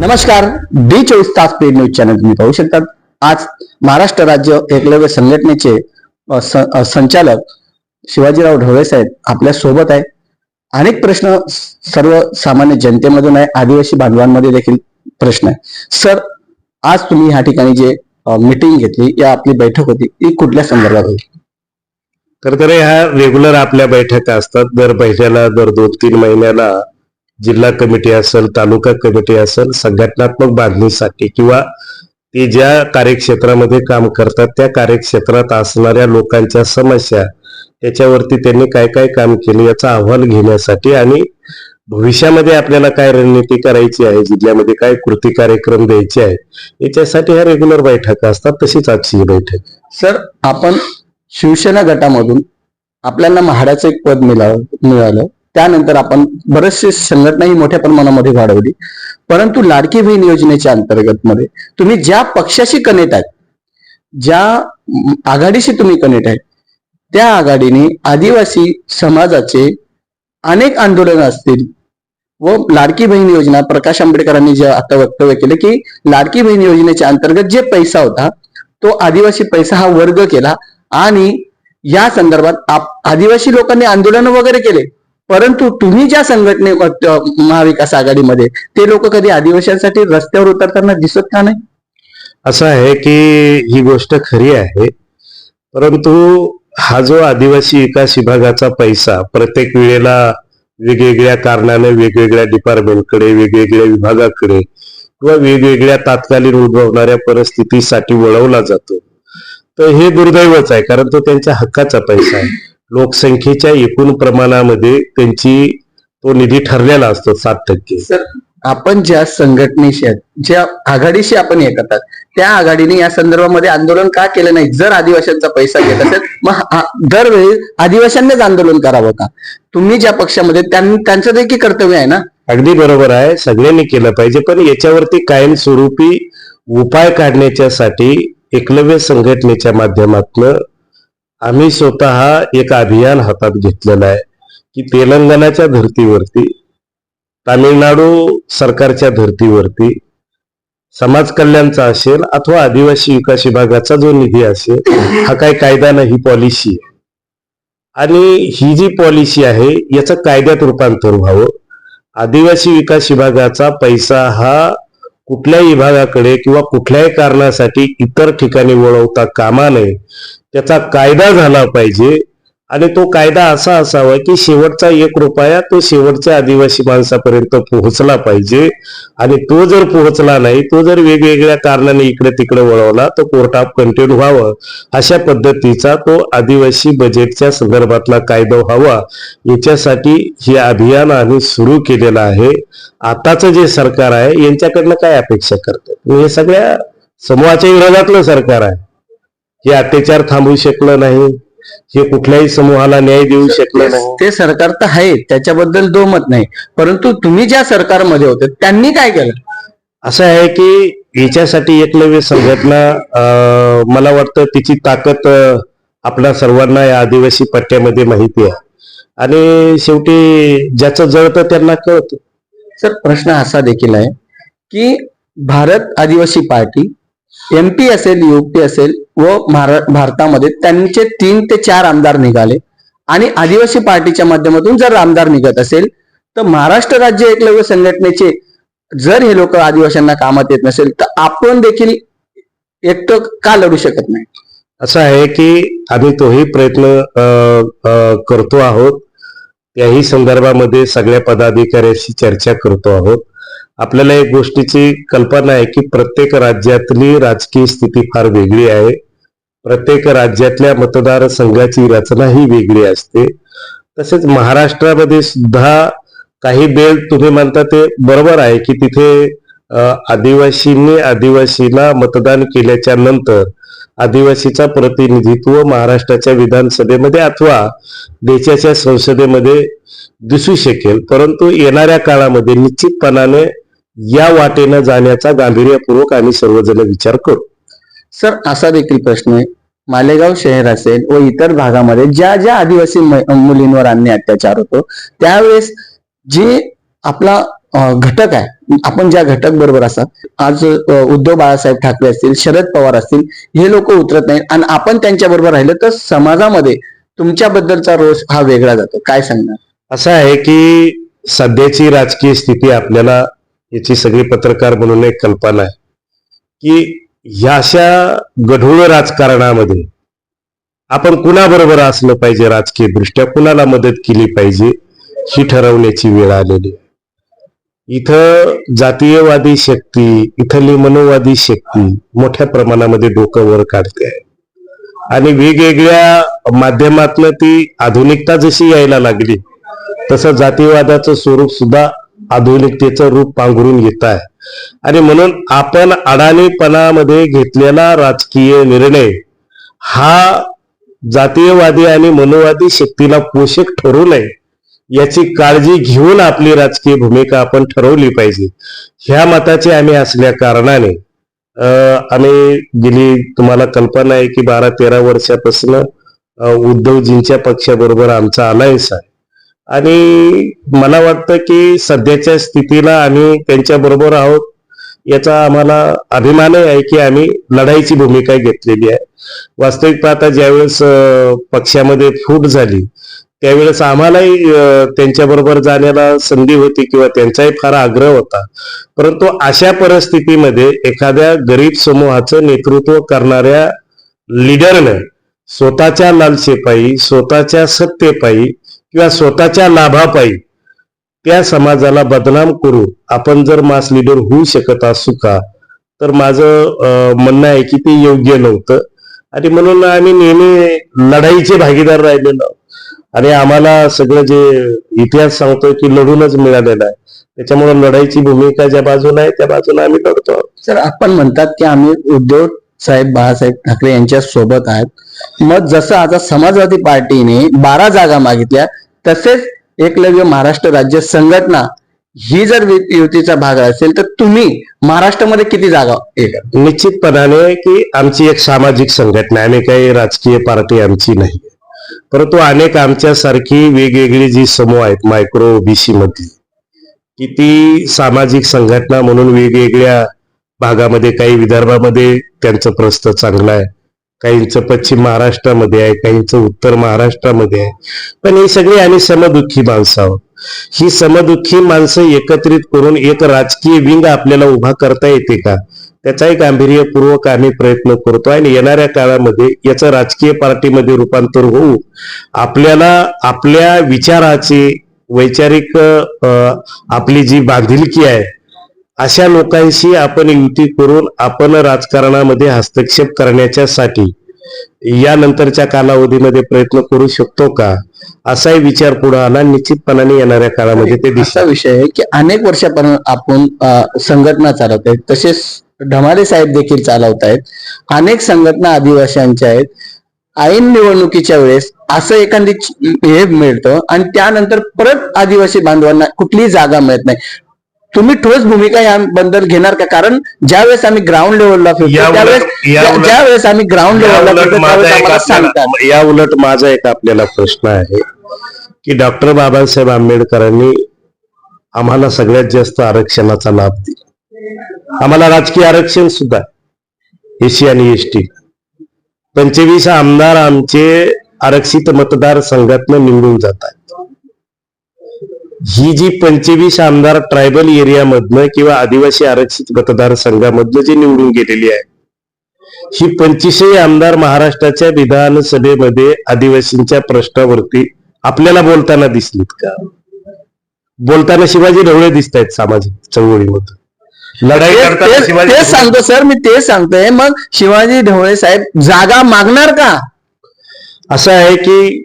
नमस्कार. डी चोवीस तास पेड न्यूज चॅनल तुम्ही पाहू शकतात. आज महाराष्ट्र राज्य एकलव्य संघटनेचे संचालक शिवाजीराव ढवळे साहेब आपल्यासोबत आहे. अनेक प्रश्न सर्व सामान्य जनतेमधून आहे. आदिवासी बांधवांमध्ये देखील प्रश्न आहे. सर आज तुम्ही ह्या ठिकाणी जे मीटिंग घेतली या आपली बैठक होती ती कुठल्या संदर्भात होती? तर तर ह्या रेग्युलर आपल्या बैठका असतात. दर महिन्याला दर दोन तीन महिन्याला जिल्हा कमिटी असेल तालुका कमिटी असेल संघटनात्मक बांधणीसाठी किंवा ते ज्या कार्यक्षेत्रामध्ये काम करतात त्या कार्यक्षेत्रात असणाऱ्या लोकांच्या समस्या त्याच्यावरती त्यांनी काय काय काम केले याचा अहवाल घेण्यासाठी आणि भविष्यामध्ये आपल्याला काय रणनीती करायची आहे जिल्ह्यामध्ये काय कृती कार्यक्रम द्यायचे आहे याच्यासाठी ह्या रेग्युलर बैठका असतात तशीच आजची बैठक. सर आपण शिवसेना गटामधून आपल्याला म्हाड्याचं एक पद मिळालं मिळालं. त्यानंतर आपण बरेचसे संघटनाही मोठ्या प्रमाणामध्ये वाढवली. परंतु लाडकी बहीण योजनेच्या अंतर्गत मध्ये तुम्ही ज्या पक्षाशी कनेक्ट आहेत ज्या आघाडीशी तुम्ही कनेक्ट आहे त्या आघाडीने आदिवासी समाजाचे अनेक आंदोलन असतील व लाडकी बहीण योजना प्रकाश आंबेडकरांनी जे आता वक्तव्य केले की लाडकी बहीण योजनेच्या अंतर्गत जे पैसा होता तो आदिवासी पैसा हा वर्ग केला आणि या संदर्भात आप- आदिवासी लोकांनी आंदोलन वगैरे केले. परंतु तुम्ही ज्या संघटने महाविकास आघाडीमध्ये ते लोक कधी आदिवासींसाठी रस्त्यावर उतरताना दिसत का नाही? असं आहे की ही गोष्ट खरी आहे. परंतु हा जो आदिवासी विकास विभागाचा पैसा प्रत्येक वेळेला वेगवेगळ्या कारणाने वेगवेगळ्या डिपार्टमेंटकडे वेगवेगळ्या विभागाकडे किंवा वेगवेगळ्या तात्कालीन उद्भवणाऱ्या परिस्थितीसाठी वळवला जातो. तर हे दुर्दैवच आहे कारण तो त्यांच्या हक्काचा पैसा आहे. लोकसंख्येच्या एकूण प्रमाणामध्ये त्यांची तो निधी ठरलेला असतो सात टक्के. सर आपण ज्या संघटनेशी ज्या आघाडीशी आपण हे करतात त्या आघाडीने या संदर्भामध्ये आंदोलन का केलं नाही? जर आदिवासींचा पैसा घेत असेल मग दरवेळी आदिवासींनीच आंदोलन करावं का? तुम्ही ज्या पक्षामध्ये त्यां- त्यांचं देखील कर्तव्य आहे ना? अगदी बरोबर आहे सगळ्यांनी केलं पाहिजे पण याच्यावरती कायमस्वरूपी उपाय काढण्याच्यासाठी एकलव्य संघटनेच्या माध्यमातून आम्ही स्वतः एक अभियान हातात घेतलेलं आहे की तेलंगणाच्या धर्तीवरती तामिळनाडू सरकारच्या धर्तीवरती समाज कल्याणचा असेल अथवा आदिवासी विकास विभागाचा जो निधी असेल हा काही कायदा नाही ही पॉलिसी आहे. आणि ही जी पॉलिसी आहे याचं कायद्यात रूपांतर व्हावं. आदिवासी विकास विभागाचा पैसा हा कुठल्याही विभागाकडे किंवा कुठल्याही कारणासाठी इतर ठिकाणी वळवता कामा नये. त्याचा कायदा झाला पाहिजे. आणि तो कायदा असा असावा की शेवटचा एक रुपया तो शेवटच्या आदिवासी माणसापर्यंत पोहोचला पाहिजे. आणि तो जर पोहोचला नाही तो जर वेगवेगळ्या कारणाने इकडे तिकडे वळवला तर कोर्ट ऑफ कंटेन व्हावं. अशा पद्धतीचा तो आदिवासी बजेटच्या संदर्भातला कायदा व्हावा. याच्यासाठी हे अभियान आम्ही सुरू केलेलं आहे. आताचं जे सरकार आहे यांच्याकडनं काय अपेक्षा करतात? हे सगळ्या समूहाच्या विरोधातलं सरकार आहे. हे अत्याचार थांबवू शकलं नाही हे कुठल्याही समूहाला न्याय देऊ शकलं नाही. ते सरकार तर आहे त्याच्याबद्दल दोमत नाही. परंतु तुम्ही ज्या सरकारमध्ये होते त्यांनी काय केलं? असं आहे की याच्यासाठी एकलव्य संघटना मला वाटतं तिची ताकद आपल्या सर्वांना या आदिवासी पट्ट्यामध्ये माहिती आहे. आणि शेवटी ज्याचं जळतं त्यांना कळतं. सर प्रश्न असा देखील आहे की भारत आदिवासी पार्टी एमपी असेल युपी असेल व भारतामध्ये त्यांचे तीन ते चार आमदार निघाले. आणि आदिवासी पार्टीच्या माध्यमातून जर आमदार निघत असेल तर महाराष्ट्र राज्य एकलव्य संघटनेचे जर हे लोक आदिवासींना कामात येत नसेल तर आपण देखील एकटं का लढू शकत नाही? असं आहे की आम्ही तोही प्रयत्न करतो आहोत. त्याही संदर्भामध्ये सगळ्या पदाधिकाऱ्यांशी चर्चा करतो आहोत. आपल्याला एक गोष्टीची कल्पना आहे की प्रत्येक राज्यातली राजकीय स्थिती फार वेगळी आहे. प्रत्येक राज्यातल्या मतदारसंघाची रचना ही वेगळी असते. तसेच महाराष्ट्रामध्ये सुद्धा काही बेल तुम्ही म्हणता ते बरोबर आहे की तिथे आदिवासींनी आदिवासीला मतदान केल्याच्यानंतर आदिवासीचा प्रतिनिधित्व महाराष्ट्राच्या विधानसभेमध्ये अथवा देशाच्या संसदेमध्ये दिसू शकेल. परंतु येणाऱ्या काळामध्ये निश्चितपणाने या वाटेनं जाण्याचा गांभीर्यपूर्वक आम्ही सर्वजण विचार करू. सर असा देखील प्रश्न आहे. मालेगाव शहर असेल व इतर भागामध्ये ज्या ज्या आदिवासी मुलींवर अन्य अत्याचार होतो त्यावेळेस जे आपला घटक आहे आपण ज्या घटक बरोबर असतात आज उद्धव बाळासाहेब ठाकरे असतील शरद पवार असतील हे लोक उतरत नाहीत आणि आपण त्यांच्या बरोबर राहिलं तर समाजामध्ये तुमच्याबद्दलचा रोष हा वेगळा जातो. काय सांगणार? असं आहे की सध्याची राजकीय स्थिती आपल्याला याची सगळी पत्रकार म्हणून एक कल्पना आहे की ह्या अशा गढूळ राजकारणामध्ये आपण कुणाबरोबर असलं पाहिजे राजकीय दृष्ट्या कुणाला मदत केली पाहिजे ही ठरवण्याची वेळ आलेली आहे. इथं जातीयवादी शक्ती इथली मनोवादी शक्ती मोठ्या प्रमाणामध्ये डोकं वर काढते आहे. आणि वेगवेगळ्या माध्यमातनं ती आधुनिकता जशी यायला लागली तसं जातीवादाचं स्वरूप सुद्धा आधुनिकतेचं रूप पांघरून घेत आहे. आणि म्हणून आपण अडाणीपणामध्ये घेतलेला राजकीय निर्णय हा जातीयवादी आणि मनोवादी शक्तीला पोषक ठरू नये याची काळजी घेऊन आपली राजकीय भूमिका आपण ठरवली पाहिजे. ह्या मताचे आम्ही असल्या कारणाने आम्ही गेली तुम्हाला कल्पना आहे की बारा तेरा वर्षापासून उद्धवजींच्या पक्षाबरोबर आमचा अलायन्स आहे. आणि मला वाटतं की सध्याच्या स्थितीला आम्ही त्यांच्या बरोबर आहोत याचा आम्हाला अभिमानही आहे की आम्ही लढाईची भूमिका घेतलेली आहे. वास्तविक पाहता ज्यावेळेस पक्षामध्ये फूट झाली त्यावेळेस आम्हालाही त्यांच्याबरोबर जाण्याला संधी होती किंवा त्यांचाही फार आग्रह होता. परंतु अशा परिस्थितीमध्ये एखाद्या गरीब समूहाचं नेतृत्व करणाऱ्या लीडरनं स्वतःच्या लालसेपायी स्वतःच्या सत्तेपायी किंवा स्वतःच्या लाभापायी त्या समाजाला बदनाम करू आपण जर मास लीडर होऊ शकत असू का? तर माझं म्हणणं आहे की ते योग्य नव्हतं. आणि म्हणून आम्ही नेहमी लढाईचे भागीदार राहिलेलो आणि आम्हाला सगळं जे इतिहास सांगतोय की लढूनच मिळालेलं आहे. त्याच्यामुळे लढाईची भूमिका ज्या बाजूला आहे त्या बाजूला आम्ही लढतो सर आपण म्हणतात की आम्ही उद्धव साहेब बाळासाहेब ठाकरे यांच्या सोबत आहेत. मग जसं आता समाजवादी पार्टीने बारा जागा मागितल्या तसेच एकलव्य महाराष्ट्र राज्य संघटना ही जर युतीचा भाग असेल तर तुम्ही महाराष्ट्रामध्ये किती जागा निश्चितपणाने की आमची एक सामाजिक संघटना आहे. आम्ही काही राजकीय पार्टी आमची नाही परंतु अनेक आमच्यासारखी वेगवेगळी जी समूह आहेत मायक्रो ओबीसी मधली की ती सामाजिक संघटना म्हणून वेगवेगळ्या भागामध्ये काही विदर्भामध्ये त्यांचं प्रस्त चांगलं आहे काहींचं पश्चिम महाराष्ट्रामध्ये आहे काहींचं उत्तर महाराष्ट्रामध्ये आहे. पण ही सगळी आम्ही समदुःखी माणसं आहोत. ही समदुःखी माणसं एकत्रित करून एक राजकीय विंग आपल्याला उभा करता येते का? त्याचाही गांभीर्यपूर्वक आम्ही प्रयत्न करतो आणि येणाऱ्या काळामध्ये याचं राजकीय पार्टीमध्ये रूपांतर होऊ आपल्याला आपल्या विचाराची वैचारिक आपली जी बांधिलकी आहे अशा लोकांशी आपण युती करून आपण राजकारणामध्ये हस्तक्षेप करण्याच्यासाठी या नंतरच्या कालावधीमध्ये प्रयत्न करू शकतो का? असाही विचार पुढे आला. निश्चितपणाने येणाऱ्या काळामध्ये ते दिसता विषय आहे की अनेक वर्षापर्यंत आपण संघटना चालवत आहेत. तसेच ढमाले साहेब देखील चालवत आहेत अनेक संघटना आदिवासींच्या आहेत. ऐन निवडणुकीच्या वेळेस असं एखादी हे मिळतं आणि त्यानंतर परत आदिवासी बांधवांना कुठलीही जागा मिळत नाही. तुम्ही ठोस भूमिका याबद्दल घेणार का? कारण ज्यावेळेस आम्ही ग्राउंड लेवलला फिरतो या उलट- त्यावेळेस ज्यावेळेस आम्ही ग्राउंड लेवलला या उलट माझा एक आपल्याला प्रश्न आहे की डॉक्टर बाबासाहेब आंबेडकरांनी आम्हाला सगळ्यात जास्त आरक्षणाचा लाभ दिला. आम्हाला राजकीय आरक्षण सुद्धा एसी आणि एस टी पंचवीस आमदार आमचे आरक्षित मतदारसंघातनं निवडून जातात. ही जी पंचवीस आमदार ट्रायबल एरियामधनं किंवा आदिवासी आरक्षित मतदारसंघामधनं जी निवडून गेलेली आहे ही पंचवीसही आमदार महाराष्ट्राच्या विधानसभेमध्ये आदिवासींच्या प्रश्नावरती आपल्याला बोलताना दिसलीत का? बोलताना शिवाजी ढवळे दिसत आहेत सामाजिक चळवळीमध्ये. लढाई तेच सांगतो सर मी तेच सांगतोय. मग शिवाजी ढवळे साहेब जागा मागणार का? असं आहे की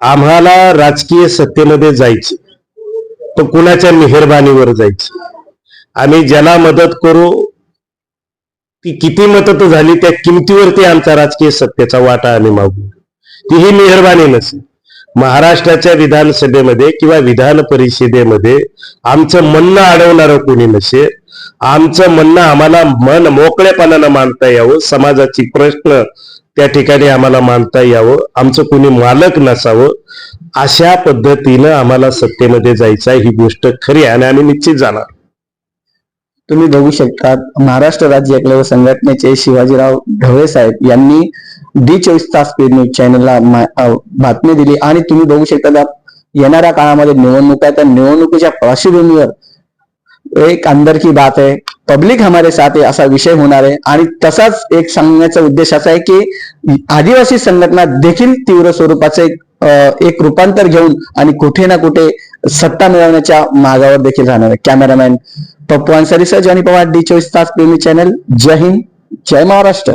आम्हाला राजकीय सत्तेमध्ये जायचे तो कुणाच्या मेहरबानीवर जायचं? आम्ही ज्याला मदत करू ती किती मदत झाली त्या किमतीवरती आमचा राजकीय सत्तेचा वाटा आम्ही मागू. ती ही मेहरबानी नसेल. महाराष्ट्राच्या विधानसभेमध्ये किंवा विधान परिषदेमध्ये आमचं म्हणणं अडवणारं कोणी नसेल. आमचं म्हणणं आम्हाला मन मोकळेपणानं मांडता यावं समाजाची प्रश्न त्या ठिकाणी आम्हाला मानता यावं आमचं कोणी मालक नसावं अशा पद्धतीनं आम्हाला सत्तेमध्ये जायचं आहे ही गोष्ट खरी आहे आणि आम्ही निश्चित जाणार. तुम्ही बघू शकता महाराष्ट्र राज्य एकलव्य संघटनेचे शिवाजीराव ढवळे साहेब यांनी डी चोवीस तास पेड न्यूज चॅनलला बातमी दिली आणि तुम्ही बघू शकता त्या येणाऱ्या काळामध्ये निवडणूक आहे त्या निवडणुकीच्या पार्श्वभूमीवर एक अंदर की बात आहे पब्लिक हमारे साथ आहे असा विषय होणार आहे आणि तसाच एक सांगण्याचा उद्देश असा आहे की आदिवासी संघटना देखील तीव्र स्वरूपाचे एक, एक रूपांतर घेऊन आणि कुठे ना कुठे सत्ता मिळवण्याच्या मागावर देखील राहणार आहे. Cameraman Pappu Ansari sir Johnny Pawar D चोवीस तास प्रेमी चॅनल जय हिंद जय महाराष्ट्र.